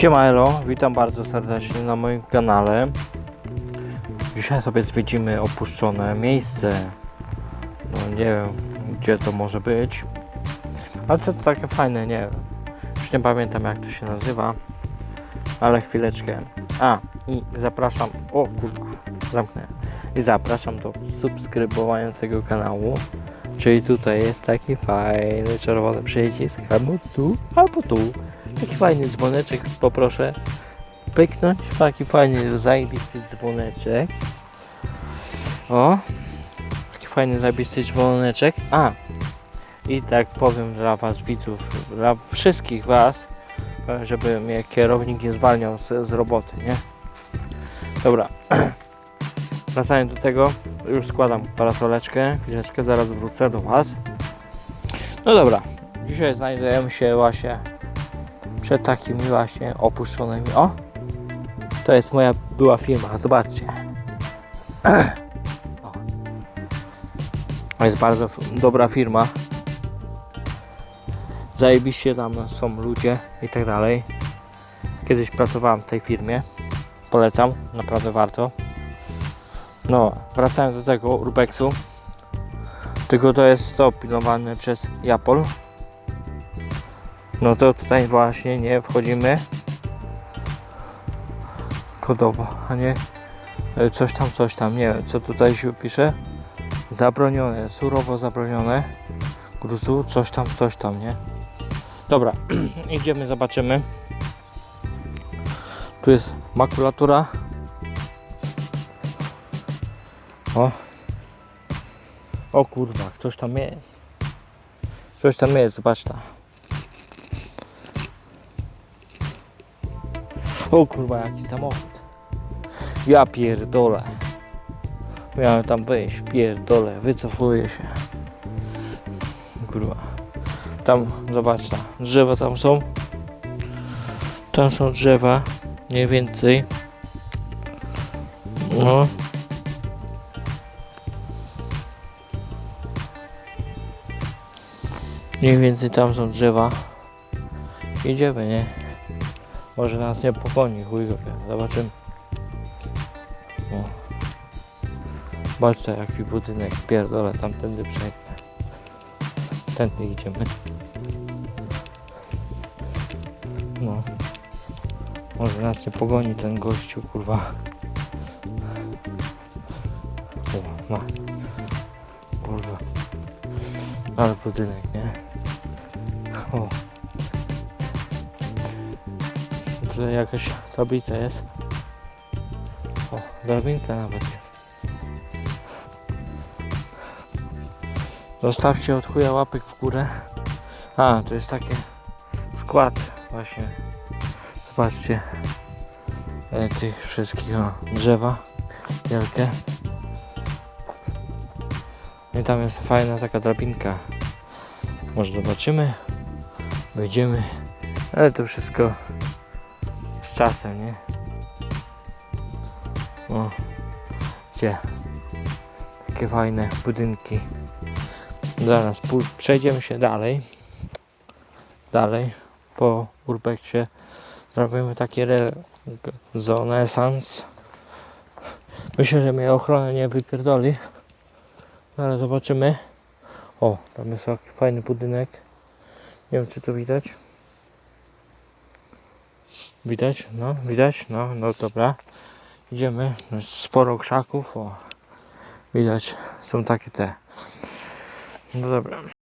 Siema Elo, witam bardzo serdecznie na moim kanale. Dzisiaj sobie zwiedzimy opuszczone miejsce. No nie wiem gdzie to może być. Ale to takie fajne, nie wiem. Już nie pamiętam jak to się nazywa. Ale chwileczkę. A i zapraszam. O kurwa, zamknę. I zapraszam do subskrybowania tego kanału. Czyli tutaj jest taki fajny czerwony przycisk. Albo tu, albo tu. Taki fajny dzwoneczek poproszę pyknąć. Taki fajny, zajebisty dzwoneczek. O! Taki fajny, zajebisty dzwoneczek. A! I tak powiem dla was widzów, dla wszystkich was, żeby mnie kierownik nie zwalniał z, z roboty, nie? Dobra. Wracając do tego, już składam parasoleczkę. Chwileczkę, zaraz wrócę do was. No dobra. Dzisiaj znajdujemy się właśnie przed takimi właśnie opuszczonymi. O! To jest moja była firma, zobaczcie. O. To jest bardzo dobra firma. Zajebiście tam są ludzie i tak dalej. Kiedyś pracowałem w tej firmie. Polecam, naprawdę warto. No, wracając do tego urbexu. Tylko to jest to pilnowane przez Japol. No to tutaj właśnie nie wchodzimy kodowo, a nie e, coś tam, coś tam, nie wiem co tutaj się pisze. Zabronione, surowo zabronione gruzu, coś tam, coś tam, nie? Dobra, idziemy, zobaczymy. Tu jest makulatura. O. O kurwa, coś tam jest. Coś tam jest, zobacz tam. O kurwa, jaki samochód. Ja pierdolę. Miałem tam wejść, pierdolę, wycofuję się. Kurwa. Tam, zobacz tam, drzewa tam są. Tam są drzewa, mniej więcej. No. Mniej więcej tam są drzewa. Idziemy, nie? Może nas nie pogoni, chuj go wie. Zobaczymy. O. Zobaczcie jaki budynek, pierdolę, tamtędy przejdę. Tędy idziemy. No. Może nas nie pogoni ten gościu, kurwa. O, ma. Kurwa. Ale budynek, nie? O. Tutaj jakaś tablica jest. O, drabinka nawet. Zostawcie od chuja łapek w górę. A, to jest taki skład właśnie. Zobaczcie. E, tych wszystkich o, drzewa wielkie. No I tam jest fajna taka drabinka. Może zobaczymy. Wejdziemy. Ale to wszystko czasem, nie? O, gdzie? Takie fajne budynki. Zaraz przejdziemy się dalej. Dalej po urbexie zrobimy taki rezonesans. Myślę, że mnie ochrona nie wypierdoli. No, Ale zobaczymy. O, tam jest taki fajny budynek. Nie wiem czy to widać. Widać? No, widać? No, no dobra. Idziemy. Sporo krzaków. O. Widać. Są takie te. No dobra.